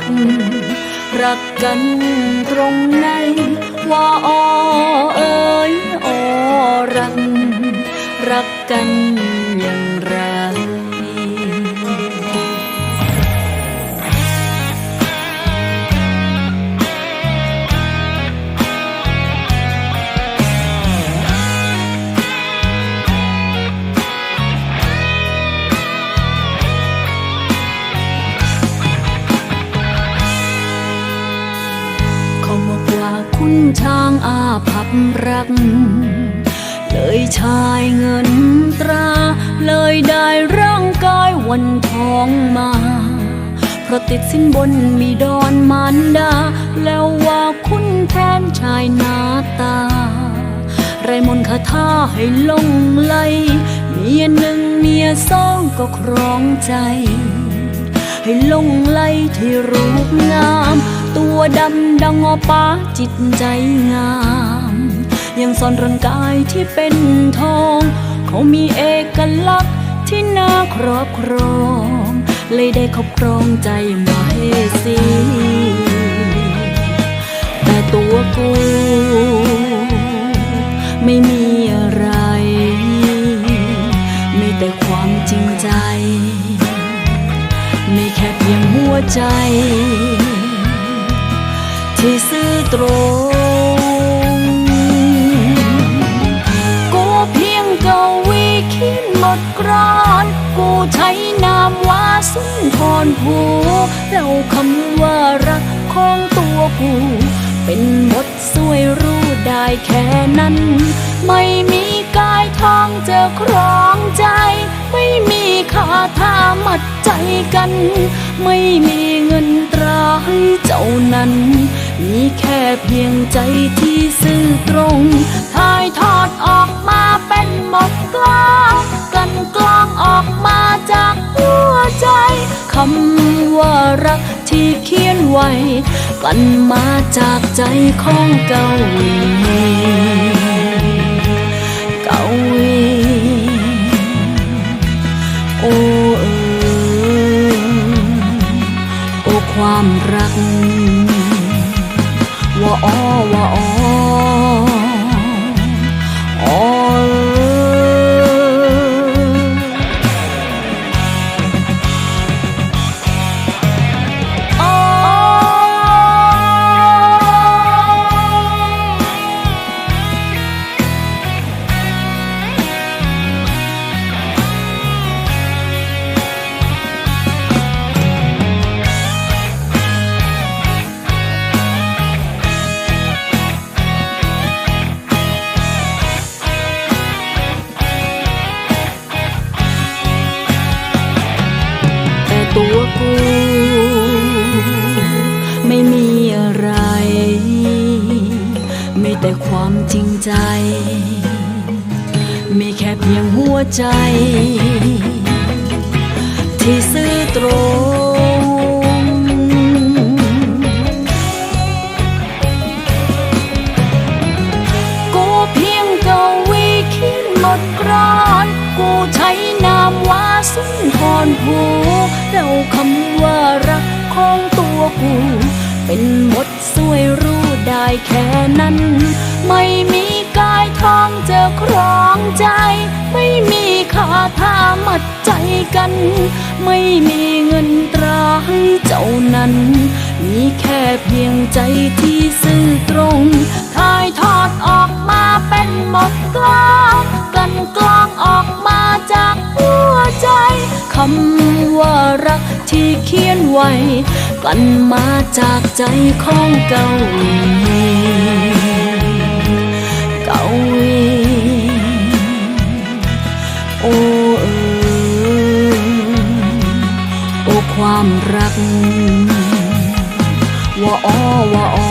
รักรักกันตรงไหน ว่าอ้อเอ๋ยอ้อรัก รักกัน ช้างอาภัพรัก เลยชายเงินตรา เลยได้ร่างกายวันทองมาเพราะติดสินบนมีดอนมารดา แล้วว่าคุณแทนชายนาตา ไรมนคาถาให้ลงไหลเมียหนึ่งเมียสองก็ครองใจ ให้ลงไหลที่รูปงาม ตัวดำดังอป้าจิตใจงาม ยังซ่อนร่างกายที่เป็นทอง เขามีเอกลักษณ์ที่น่าครอบครอง เลยได้ครอบครองใจมาให้สีแต่ตัวกูไม่มีอะไรมีแต่ความจริงใจ ไมีแค่เพียงหัวใจ ที่ซื่อตรงกูเพียงกวีขีนหมดกรอน กูใช้นามว่าสุนทรภูแล้วคำว่ารักของตัวกู เป็นบทสวยรู้ได้แค่นั้น ไม่มีกายทองเจะครองใจ ขัดใจกัน ไม่มีเงินตราให้เจ้านั้น มีแค่เพียงใจที่ซื่อตรงถ่ายทอดออกมาเป็นหมดกลางกันกลองออกมาจากหัวใจคำว่ารักที่เขียนไว้กลั่นมาจากใจของเกา อ้อว่าอ้อ แต่ความจริงใจ มีแค่เพียงหัวใจ ที่ซื่อตรงกูเพียงกวีขียนหมดกรอน กูใช้นามว่าสุนทรภูแล้วคำว่ารักของตัวกู เป็นหมดสวยรู้ ได้แค่นั้น ไม่มีกายทองจะครองใจ ไม่มีคาถามัดใจกัน ไม่มีเงินตราให้เจ้านั้น มีแค่เพียงใจที่ซื่อตรงถ่ายทอดออกมาเป็นหมดกลางกันกลองออกมาจากหัวใจคำว่ารักที่เขียนไว้ กันมาจากใจของเก่าเก่าโอเออโอความรักว่าอ้อว่าอ้อ